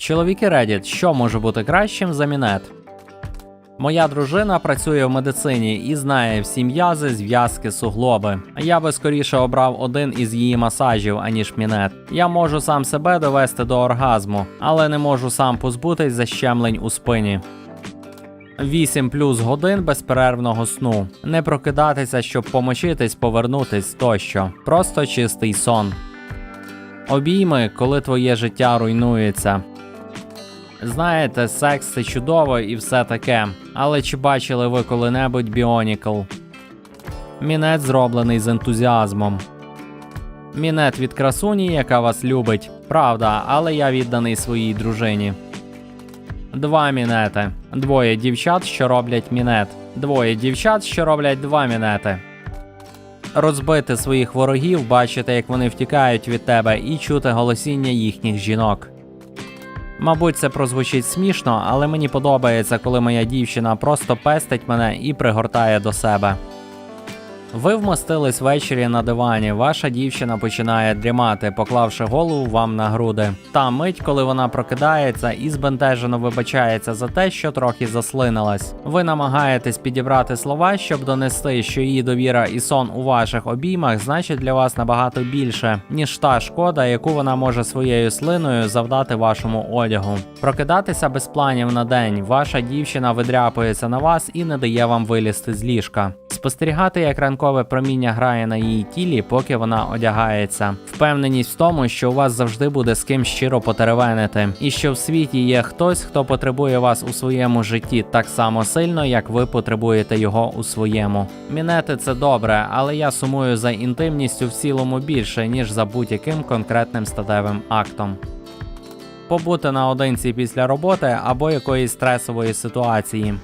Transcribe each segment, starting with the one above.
Чоловіки Reddit, що може бути кращим за мінет? Моя дружина працює в медицині і знає всі м'язи, зв'язки, суглоби. Я би скоріше обрав один із її масажів, аніж мінет. Я можу сам себе довести до оргазму, але не можу сам позбутись защемлень у спині. 8 плюс годин безперервного сну. Не прокидатися, щоб помочитись, повернутись тощо. Просто чистий сон. Обійми, коли твоє життя руйнується. Знаєте, секс це чудово і все таке. Але чи бачили ви коли-небудь Біонікл? Мінет зроблений з ентузіазмом. Мінет від красуні, яка вас любить. Правда, але я відданий своїй дружині. Два мінети. Двоє дівчат, що роблять мінет. Двоє дівчат, що роблять два мінети. Розбити своїх ворогів, бачити, як вони втікають від тебе, і чути голосіння їхніх жінок. Мабуть, це прозвучить смішно, але мені подобається, коли моя дівчина просто пестить мене і пригортає до себе. Ви вмостились ввечері на дивані, ваша дівчина починає дрімати, поклавши голову вам на груди. Та мить, коли вона прокидається і збентежено вибачається за те, що трохи заслинилась. Ви намагаєтесь підібрати слова, щоб донести, що її довіра і сон у ваших обіймах значить для вас набагато більше, ніж та шкода, яку вона може своєю слиною завдати вашому одягу. Прокидатися без планів на день, ваша дівчина видряпується на вас і не дає вам вилізти з ліжка. Спостерігати, як ранкове проміння грає на її тілі, поки вона одягається. Впевненість в тому, що у вас завжди буде з ким щиро потеревенити, і що в світі є хтось, хто потребує вас у своєму житті так само сильно, як ви потребуєте його у своєму. Мінети це добре, але я сумую за інтимністю в цілому більше, ніж за будь-яким конкретним статевим актом. Побути наодинці після роботи або якоїсь стресової ситуації.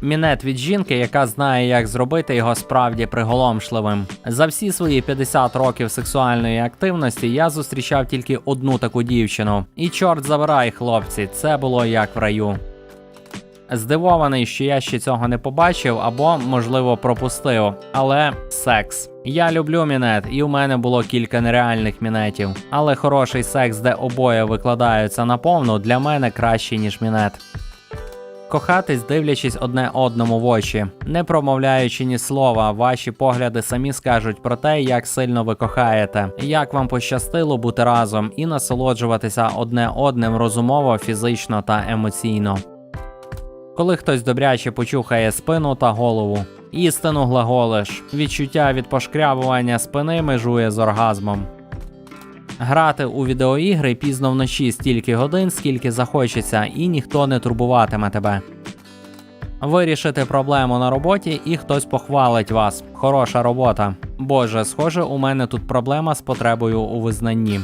Мінет від жінки, яка знає, як зробити його справді приголомшливим. За всі свої 50 років сексуальної активності я зустрічав тільки одну таку дівчину. І чорт забирай, хлопці, це було як в раю. Здивований, що я ще цього не побачив або, можливо, пропустив. Але секс. Я люблю мінет, і у мене було кілька нереальних мінетів. Але хороший секс, де обоє викладаються наповну, для мене кращий, ніж мінет. Кохатись, дивлячись одне одному в очі, не промовляючи ні слова, ваші погляди самі скажуть про те, як сильно ви кохаєте, як вам пощастило бути разом і насолоджуватися одне одним розумово, фізично та емоційно. Коли хтось добряче почухає спину та голову. Істину глаголиш, відчуття від пошкрябування спини межує з оргазмом. Грати у відеоігри пізно вночі стільки годин, скільки захочеться, і ніхто не турбуватиме тебе. Вирішити проблему на роботі і хтось похвалить вас. Хороша робота. Боже, схоже, у мене тут проблема з потребою у визнанні.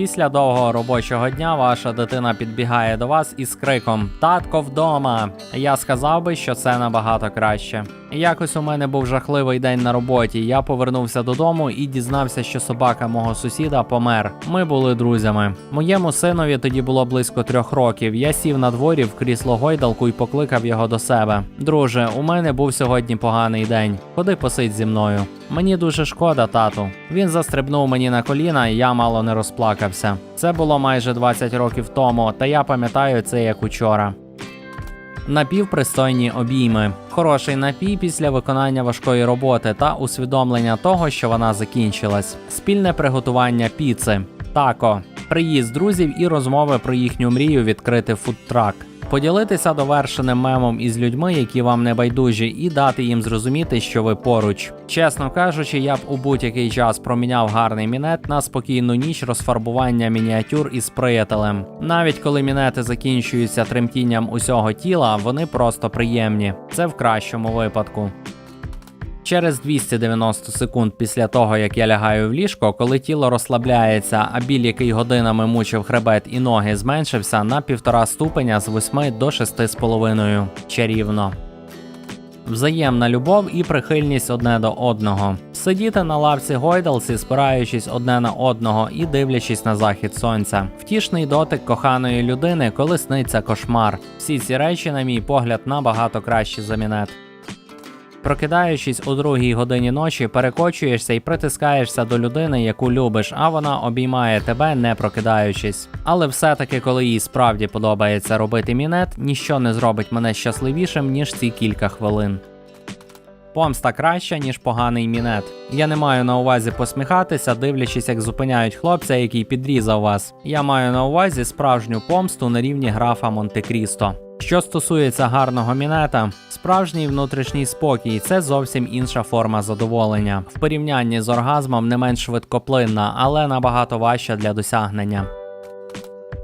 Після довгого робочого дня ваша дитина підбігає до вас із криком Татко вдома! Я сказав би, що це набагато краще. Якось у мене був жахливий день на роботі. Я повернувся додому і дізнався, що собака мого сусіда помер. Ми були друзями. Моєму синові тоді було близько трьох років. Я сів на дворі в крісло гойдалку і покликав його до себе. Друже, у мене був сьогодні поганий день. Ходи посидь зі мною. Мені дуже шкода, тату. Він застрибнув мені на коліна, і я мало не розплакався. Це було майже 20 років тому, та я пам'ятаю це як учора. Напівпристойні обійми, хороший напій після виконання важкої роботи та усвідомлення того, що вона закінчилась, спільне приготування піци, тако, приїзд друзів і розмови про їхню мрію відкрити фудтрак. Поділитися довершеним мемом із людьми, які вам не байдужі, і дати їм зрозуміти, що ви поруч. Чесно кажучи, я б у будь-який час проміняв гарний мінет на спокійну ніч розфарбування мініатюр із приятелем. Навіть коли мінети закінчуються тремтінням усього тіла, вони просто приємні. Це в кращому випадку. Через 290 секунд після того, як я лягаю в ліжко, коли тіло розслабляється, а біль, який годинами мучив хребет і ноги, зменшився на півтора ступеня з 8 до 6,5. Чарівно. Взаємна любов і прихильність одне до одного. Сидіти на лавці гойдалці, спираючись одне на одного і дивлячись на захід сонця. Втішний дотик коханої людини, коли сниться кошмар. Всі ці речі, на мій погляд, набагато кращі за мінет. Прокидаючись у другій годині ночі, перекочуєшся і притискаєшся до людини, яку любиш, а вона обіймає тебе, не прокидаючись. Але все-таки, коли їй справді подобається робити мінет, ніщо не зробить мене щасливішим, ніж ці кілька хвилин. Помста краща, ніж поганий мінет. Я не маю на увазі посміхатися, дивлячись, як зупиняють хлопця, який підрізав вас. Я маю на увазі справжню помсту на рівні графа Монте-Крісто. Що стосується гарного мінета, справжній внутрішній спокій це зовсім інша форма задоволення. В порівнянні з оргазмом не менш швидкоплинна, але набагато важча для досягнення.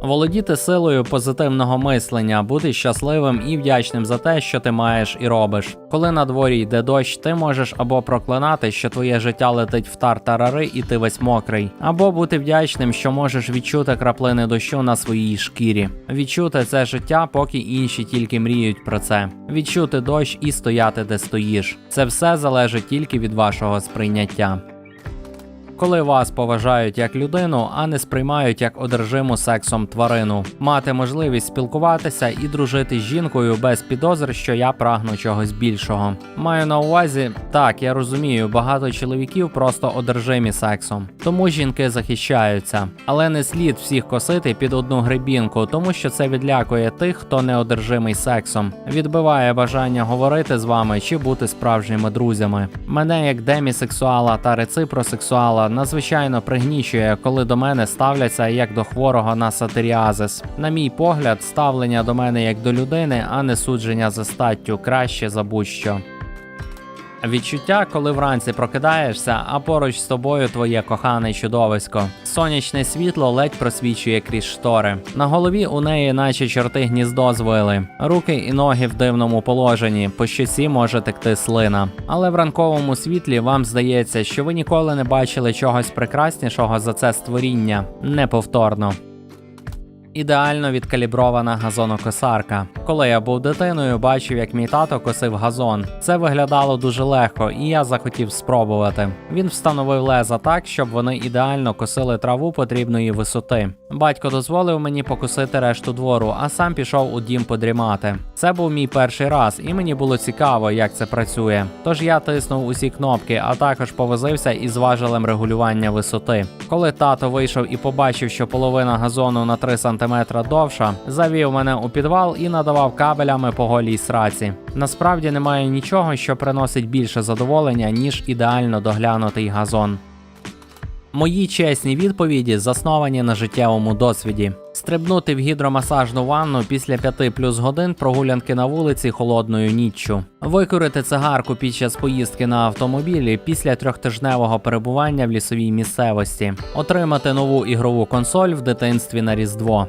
Володіти силою позитивного мислення, бути щасливим і вдячним за те, що ти маєш і робиш. Коли на дворі йде дощ, ти можеш або проклинати, що твоє життя летить в тартарари і ти весь мокрий, або бути вдячним, що можеш відчути краплини дощу на своїй шкірі. Відчути це життя, поки інші тільки мріють про це. Відчути дощ і стояти, де стоїш. Це все залежить тільки від вашого сприйняття коли вас поважають як людину, а не сприймають як одержиму сексом тварину, мати можливість спілкуватися і дружити з жінкою без підозр, що я прагну чогось більшого. Маю на увазі, так я розумію, багато чоловіків просто одержимі сексом, тому жінки захищаються, але не слід всіх косити під одну гребінку, тому що це відлякує тих, хто не одержимий сексом, відбиває бажання говорити з вами чи бути справжніми друзями. Мене як демісексуала та реципросексуала надзвичайно пригнічує, коли до мене ставляться як до хворого на сатиріазис. На мій погляд, ставлення до мене як до людини, а не судження за статтю краще за будь-що. Відчуття, коли вранці прокидаєшся, а поруч з тобою твоє кохане чудовисько. Сонячне світло ледь просвічує крізь штори. На голові у неї, наче чорти гніздо звили, руки і ноги в дивному положенні, по щоці може текти слина. Але в ранковому світлі вам здається, що ви ніколи не бачили чогось прекраснішого за це створіння. Неповторно ідеально відкалібрована газонокосарка. Коли я був дитиною, бачив, як мій тато косив газон. Це виглядало дуже легко, і я захотів спробувати. Він встановив леза так, щоб вони ідеально косили траву потрібної висоти. Батько дозволив мені покосити решту двору, а сам пішов у дім подрімати. Це був мій перший раз, і мені було цікаво, як це працює. Тож я тиснув усі кнопки, а також повозився із важелем регулювання висоти. Коли тато вийшов і побачив, що половина газону на 3 см довша, завів мене у підвал і надавав кабелями по голій сраці. Насправді немає нічого, що приносить більше задоволення, ніж ідеально доглянутий газон. Мої чесні відповіді засновані на життєвому досвіді. Стрибнути в гідромасажну ванну після 5 плюс годин прогулянки на вулиці холодною ніччю, викурити цигарку під час поїздки на автомобілі після трьохтижневого перебування в лісовій місцевості, отримати нову ігрову консоль в дитинстві на Різдво.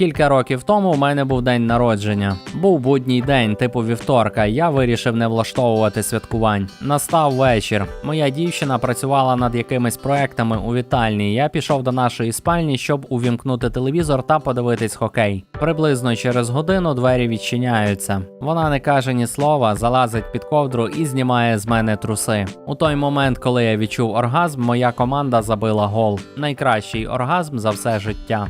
Кілька років тому у мене був день народження. Був будній день, типу вівторка. Я вирішив не влаштовувати святкувань. Настав вечір. Моя дівчина працювала над якимись проектами у вітальні. Я пішов до нашої спальні, щоб увімкнути телевізор та подивитись хокей. Приблизно через годину двері відчиняються. Вона не каже ні слова, залазить під ковдру і знімає з мене труси. У той момент, коли я відчув оргазм, моя команда забила гол. Найкращий оргазм за все життя.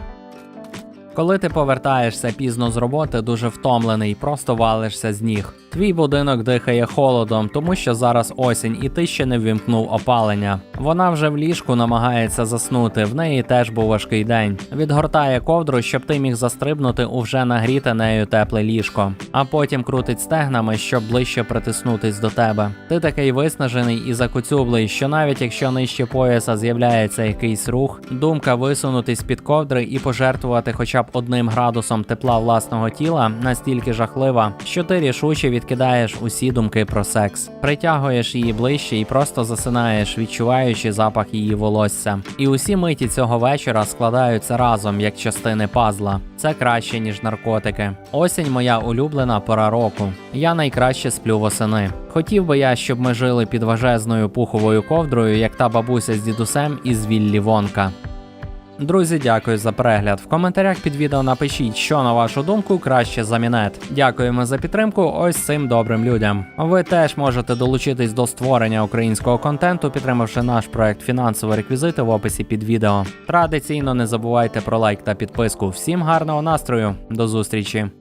Коли ти повертаєшся пізно з роботи, дуже втомлений, просто валишся з ніг. Твій будинок дихає холодом, тому що зараз осінь, і ти ще не ввімкнув опалення. Вона вже в ліжку намагається заснути. В неї теж був важкий день. Відгортає ковдру, щоб ти міг застрибнути у вже нагріте нею тепле ліжко, а потім крутить стегнами, щоб ближче притиснутись до тебе. Ти такий виснажений і закуцюблий, що навіть якщо нижче пояса з'являється якийсь рух, думка висунутись під ковдри і пожертвувати хоча б одним градусом тепла власного тіла настільки жахлива, що ти рішуче відкидаєш усі думки про секс, притягуєш її ближче і просто засинаєш, відчуваючи запах її волосся. І усі миті цього вечора складаються разом як частини пазла. Це краще ніж наркотики. Осінь моя улюблена пора року. Я найкраще сплю восени. Хотів би я, щоб ми жили під важезною пуховою ковдрою, як та бабуся з дідусем із Віллі Вонка. Друзі, дякую за перегляд. В коментарях під відео напишіть, що на вашу думку краще за мінет. Дякуємо за підтримку ось цим добрим людям. Ви теж можете долучитись до створення українського контенту, підтримавши наш проект фінансові реквізити в описі під відео. Традиційно не забувайте про лайк та підписку. Всім гарного настрою, до зустрічі!